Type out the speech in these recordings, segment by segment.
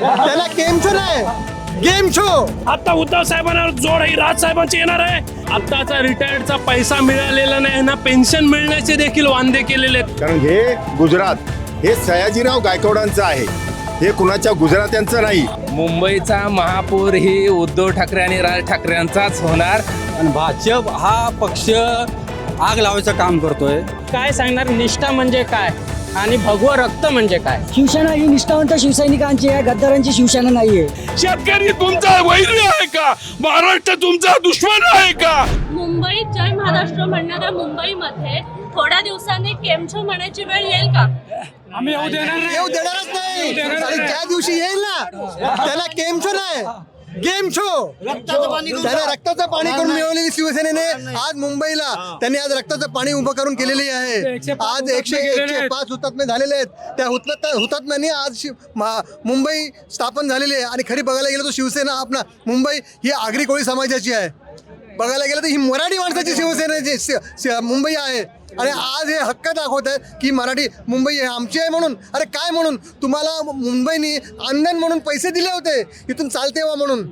त्याला game show नाही. Game show आता उद्धव साहेबांना जोड ही राज साहेबांची येणार आहे. आताचा रिटायर्डचा पैसा मिळालेला नाही ना पेन्शन मिळण्याचे देखील वांदे केलेले आहेत. कारण हे गुजरात हे सयाजीराव गायकवाडांचं आहे. हे कुणाच्या गुजरात्यांचं नाही. मुंबईचा महापौर ही उद्धव ठाकरे आणि राज ठाकरेंचाच होणार. आणि भाजप हा पक्ष आग लावायचं काम करतोय. काय सांगणार? निष्ठा म्हणजे काय? आणि भगवं रक्त म्हणजे काय? शिवसेना ही निष्ठावंत शिवसैनिकांची आहे गद्दारांची शिवसेना नाहीये. शेतकरी तुमचा वैरी आहे का? महाराष्ट्र तुमचा दुश्मन आहे का? मुंबईत जय महाराष्ट्र म्हणणाऱ्या मुंबईमध्ये थोड्या दिवसांनी केमछो म्हणायची वेळ येईल का? आम्ही येऊ देणार येऊ देणारच नाही. आणि ज्या दिवशी येईल ना त्याला शो नाही. गेम शो त्याने रक्ताचं पाणी करून मिळवलेली शिवसेनेने आज मुंबईला. त्यांनी आज रक्ताचं पाणी उभं करून केलेली आहे. आज एकशे एकशे पाच हुतात्मे झालेले आहेत. त्या हुतात्म्या हुतात्म्यांनी आज मुंबई स्थापन झालेली आहे. आणि खरी बघायला गेलं तर शिवसेना आपला मुंबई ही आगरी कोळी समाजाची आहे. बघायला गेलं तर ही मराठी माणसाची शिवसेनेची मुंबई आहे. आणि आज हे हक्क दाखवत आहे की मराठी मुंबई आमची आहे म्हणून. अरे काय म्हणून? तुम्हाला मुंबईनी अंधन म्हणून पैसे दिले होते. इथून चालते वा म्हणून.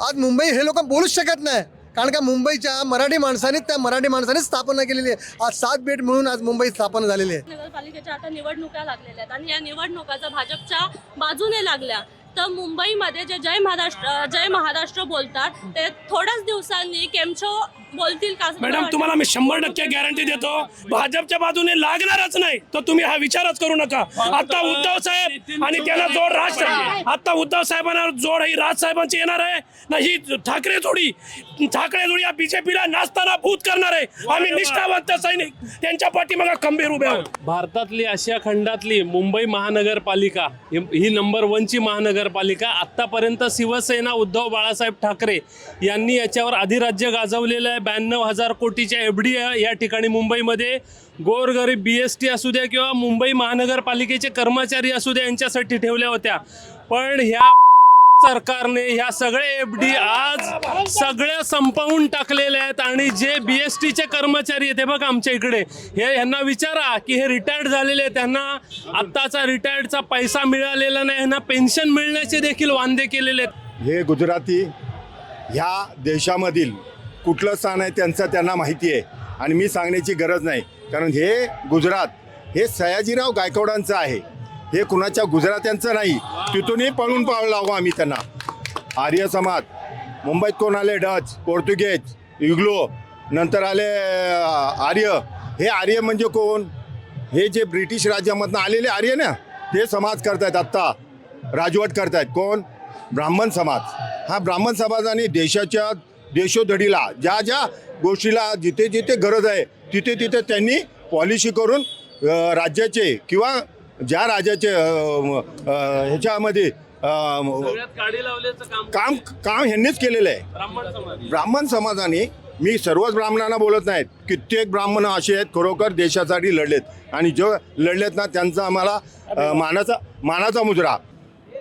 आज मुंबई हे लोक बोलूच शकत नाही. कारण का मुंबईच्या मराठी माणसाने त्या मराठी माणसाने स्थापना केलेली आहे. आज सात बेट म्हणून आज मुंबई स्थापना झालेली आहे. नगरपालिकेच्या आता निवडणुका लागलेल्या आहेत. आणि या निवडणुका भाजपच्या बाजूने लागल्या तर मुंबईमध्ये जे जय महाराष्ट्र जय महाराष्ट्र बोलतात ते थोड्याच दिवसांनी केमछो बोलतील का मॅडम? तुम्हाला मी शंभर टक्के गॅरंटी देतो. भाजपच्या बाजूने लागणारच नाही. तर तुम्ही हा विचारच करू नका. आता उद्धव साहेब आणि त्याला जोड राज आता उद्धव साहेबांना जोड ही राज साहेबांची येणार आहे. ना ही ठाकरे जोडी ठाकरे जोडी या बीजेपीला नाचताना भूत करणार आहे. आम्ही निष्ठावंत सैनिक. त्यांच्या पाठीमागा खंबीर उभे आहोत. भारतातली आशिया खंडातली मुंबई महानगरपालिका ही- नंबर वनची महानगरपालिका आत्तापर्यंत शिवसेना उद्धव बाळासाहेब ठाकरे यांनी याच्यावर अधिराज्य गाजवलेलं आहे. ब्याण्णव हजार कोटीच्या एफ डी या ठिकाणी मुंबईमध्ये. गोरगरीब बी एस टी असू द्या किंवा मुंबई महानगरपालिकेचे कर्मचारी असू द्या यांच्यासाठी ठेवल्या होत्या. पण ह्या सरकारने ह्या सगळे एफ डी आज सगळ्या संपवून टाकलेल्या आहेत आणि जे बी एस टीचे कर्मचारी आहेत हे बघ आमच्या इकडे हे ह्यांना विचारा की हे रिटायर्ड झालेले आहेत त्यांना आत्ताचा रिटायर्डचा पैसा मिळालेला नाही ह्यांना पेन्शन मिळण्याचे देखील वांदे केलेले आहेत. हे गुजराती ह्या देशामधील कुठलं स्थान आहे त्यांचं त्यांना माहिती आहे आणि मी सांगण्याची गरज नाही. कारण हे गुजरात हे सयाजीराव गायकवाडांचं आहे. हे कुणाच्या गुजरात्यांचं नाही तिथूनही पळून पाळ लावू आम्ही त्यांना. आर्य समाज मुंबईत कोण आले? डच पोर्तुगेज इग्लो नंतर आले आर्य. हे आर्य म्हणजे कोण? हे जे ब्रिटिश राज्यामधनं आलेले आर्य ना ते समाज करतायत आत्ता. राजवट करतायत. कोण? ब्राह्मण समाज. हा ब्राह्मण समाजाने देशाच्या देशोधडीला ज्या ज्या गोष्टीला जिथे जिथे गरज आहे तिथे तिथे त्यांनी पॉलिसी करून राज्याचे किंवा ज्या अं, ह्याच्यामध्ये काम काम ह्यांनीच केलेलं आहे. ब्राह्मण समाज ब्राह्मण समाजाने मी सर्वच ब्राह्मणांना बोलत नाहीत. कित्येक ब्राह्मण असे आहेत खरोखर देशासाठी लढलेत. आणि जो लढलेत ना त्यांचा आम्हाला मानाचा मानाचा मुजरा.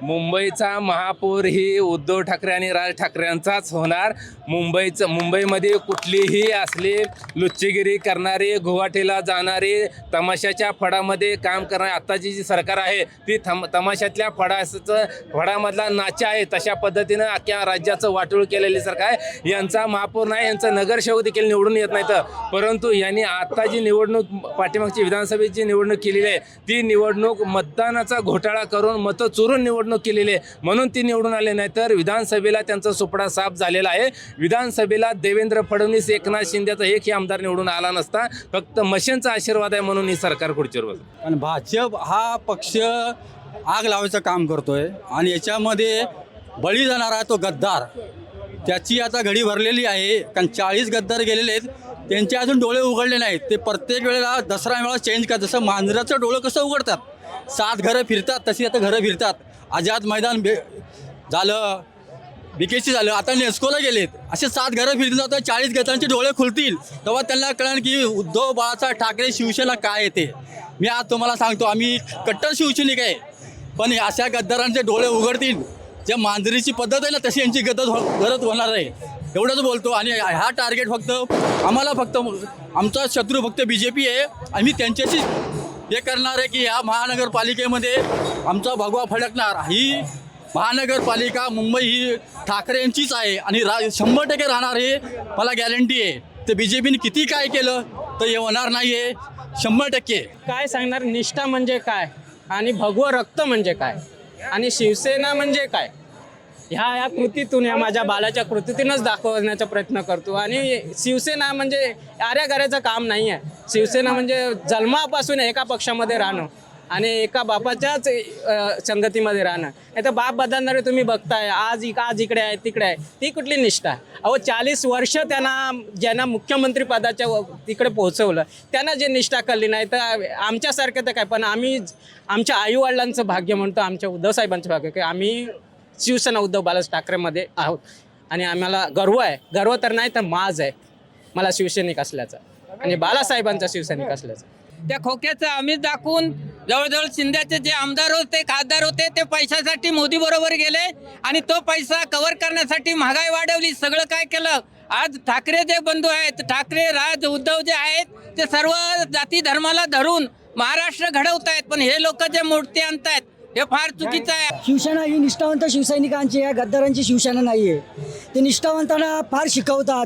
मुंबईचा महापौर ही उद्धव ठाकरे आणि राज ठाकरेंचाच होणार. मुंबईचं मुंबईमध्ये कुठलीही असली लुच्चीगिरी करणारे गुवाहाटीला जाणारे तमाशाच्या फडामध्ये काम करणारी आत्ताची जी सरकार आहे ती थम तमाशातल्या फडाचं फडामधला नाचा आहे तशा पद्धतीनं अख्ख्या राज्याचं वाटोळ केलेली सरकार आहे. यांचा महापौर नाही यांचं नगरसेवक देखील निवडून येत नाही तर परंतु यांनी आत्ता जी निवडणूक पाठीमागची विधानसभेची निवडणूक केलेली आहे ती निवडणूक मतदानाचा घोटाळा करून मतं चोरून निवडणूक केलेली आहे. म्हणून ती निवडून आले नाही तर विधानसभेला त्यांचा सुपडा साफ झालेला आहे. विधानसभेला देवेंद्र फडणवीस एकनाथ शिंदेचा एकही आमदार निवडून आला नसता. फक्त मशीनचा आशीर्वाद आहे म्हणून ही सरकार खुर्चीवर बस आणि भाजप हा पक्ष आग लावायचं काम करतोय आणि याच्यामध्ये बळी जाणारा तो गद्दार. त्याची आता घडी भरलेली आहे. कारण चाळीस गद्दार गेलेले आहेत. त्यांचे अजून डोळे उघडले नाहीत. ते प्रत्येक वेळेला दसरा वेळा चेंज करतात. जसं मांजराचं डोळं कसं उघडतात. सात घरं फिरतात तशी आता घरं फिरतात. आझाद मैदान भे झालं बीकेसी झालं आता नेस्कोला गेलेत. असे सात घरं फिरून जातात चाळीस गटांचे डोळे खुलतील. तेव्हा त्यांना कळणार की उद्धव बाळासाहेब ठाकरे शिवसेना काय येते. मी आज तुम्हाला सांगतो आम्ही कट्टर शिवसैनिक आहे. पण अशा गद्दारांचे डोळे उघडतील. ज्या मांजरीची पद्धत आहे ना तशी यांची गदत हो गरज होणार आहे. एवढंच बोलतो. आणि हा टार्गेट फक्त आम्हाला फक्त आमचा शत्रू फक्त बी जे पी आहे. आम्ही त्यांच्याशी हे करणार आहे की ह्या महानगरपालिकेमध्ये आमचा भगवा फडकणार. ही महानगरपालिका मुंबई ही ठाकरेंचीच आहे आणि रा शंभर टक्के राहणार हे मला गॅरंटी आहे. तर बी जे पीने किती काय केलं तर हे होणार नाही आहे शंभर टक्के. काय सांगणार? निष्ठा म्हणजे काय? आणि भगवं रक्त म्हणजे काय? आणि शिवसेना म्हणजे काय? ह्या ह्या कृतीतून या माझ्या बालाच्या कृतीतूनच दाखवण्याचा प्रयत्न करतो. आणि शिवसेना म्हणजे आऱ्या करायचं काम नाही आहे शिवसेना म्हणजे जन्मापासून एका पक्षामध्ये राहणं. आणि एका बापाच्याच संगतीमध्ये राहणं. नाही तर बाप बदलणारे तुम्ही बघताय आज इक आज इकडे आहे तिकडे आहे ती कुठली निष्ठा? अहो चाळीस वर्ष त्यांना ज्यांना मुख्यमंत्री पदाच्या व- तिकडे पोहोचवलं त्यांना जे निष्ठा कळली नाही तर आमच्यासारखं तर काय? पण आम्ही आमच्या आईवडिलांचं भाग्य म्हणतो आमच्या उद्धव साहेबांचं भाग्य की आम्ही शिवसेना उद्धव बालाज ठाकरेमध्ये आहोत. आणि आम्हाला गर्व आहे. गर्व तर नाही तर माज आहे. मला शिवसैनिक असल्याचा आणि बालासाहेबांचा शिवसैनिक असल्याचा. त्या खोक्याचं आम्ही दाखवून जवळजवळ शिंद्याचे जे आमदार होते खासदार होते ते पैशासाठी मोदी बरोबर गेले आणि तो पैसा कव्हर करण्यासाठी महागाई वाढवली. सगळं काय केलं? आज ठाकरे जे बंधू आहेत ठाकरे राज उद्धव जे आहेत ते सर्व जाती धर्माला धरून महाराष्ट्र घडवत आहेत पण हे लोक जे मूर्ती आणतायत हे फार चुकीचं आहे. शिवसेना ही निष्ठावंत शिवसैनिकांची आहे गद्दारांची शिवसेना नाही आहे ते निष्ठावंतांना फार शिकवतात.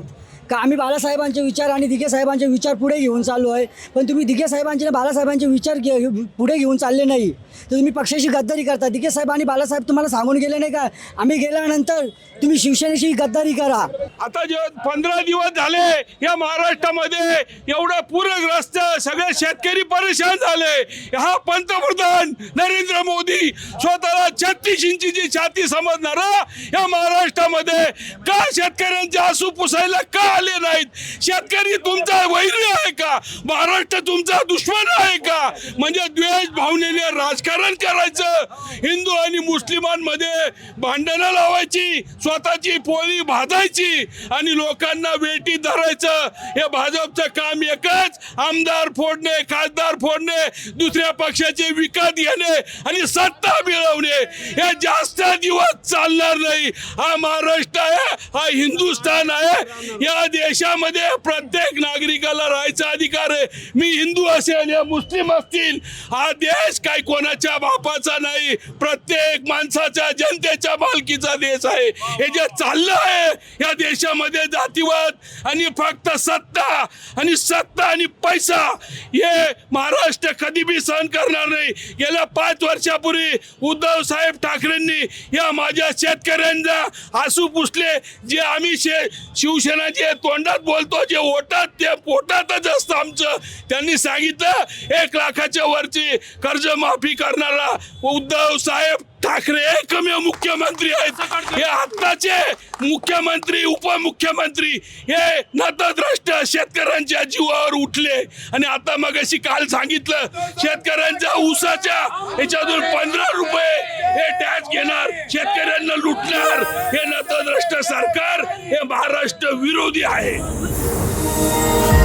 का आम्ही बाळासाहेबांचे विचार आणि दिघे साहेबांचे विचार पुढे घेऊन चाललो आहे. पण तुम्ही दिघे साहेबांचे बाळासाहेबांचे विचार घे पुढे घेऊन चालले नाही. तर तुम्ही पक्षाशी गद्दारी करता. दिघे साहेब आणि बाळासाहेब तुम्हाला सांगून गेले नाही का? आम्ही गेल्यानंतर तुम्ही शिवसेनेशी गद्दारी करा. आता जे पंधरा दिवस झाले या महाराष्ट्रामध्ये एवढं पूरग्रस्त सगळे शेतकरी परेशान झाले. हा पंतप्रधान नरेंद्र मोदी स्वतःला छत्तीस इंचीची छाती समजणारा या महाराष्ट्रामध्ये का शेतकऱ्यांचे आसू पुसायला का आले नाहीत. शेतकरी तुमचा वैरी आहे का? महाराष्ट्र तुमचा दुश्मन आहे का? म्हणजे द्वेष भावनेने राजकारण करायचं. हिंदू आणि मुस्लिमांमध्ये भांडणं लावायची स्वतःची पोळी भाजायची आणि लोकांना वेटी धरायचं. हे भाजपचं काम एकच. आमदार फोडणे खासदार फोडणे दुसऱ्या पक्षाचे विकत घेणे आणि सत्ता मिळवणे. हे जास्त दिवस चालणार नाही. हा महाराष्ट्र आहे हा हिंदुस्थान आहे. या देशामध्ये प्रत्येक नागरिकाला राहायचा अधिकार आहे. मी हिंदू असेल या मुस्लिम असतील हा देश काय कोणाच्या बापाचा नाही. प्रत्येक माणसाच्या जनतेच्या मालकीचा देश आहे. हे जे चाललं आहे या देशामध्ये जातीवाद आणि फक्त सत्ता आणि सत्ता आणि पैसा हे महाराष्ट्र कधी बी सहन करणार नाही. गेल्या पाच वर्षापूर्वी उद्धव साहेब ठाकरेंनी या माझ्या शेतकऱ्यांना आसू पुसले. जे आम्ही शे शिवसेनाचे तोंडात बोलतो जे ओटात ते पोटातच असतं आमचं. त्यांनी सांगितलं एक लाखाच्या वरची कर्जमाफी करणारा उद्धव साहेब ठाकरे एकमेव मुख्यमंत्री आहेत. हे आत्ताचे मुख्यमंत्री उपमुख्यमंत्री हे नतद्रष्ट शेतकऱ्यांच्या जीवावर उठले. आणि आता मग अशी काल सांगितलं शेतकऱ्यांच्या ऊसाच्या याच्यातून पंधरा रुपये हे टॅक्स घेणार शेतकऱ्यांना लुटणार. हे नतद्रष्ट सरकार महाराष्ट्र विरोधी आहे.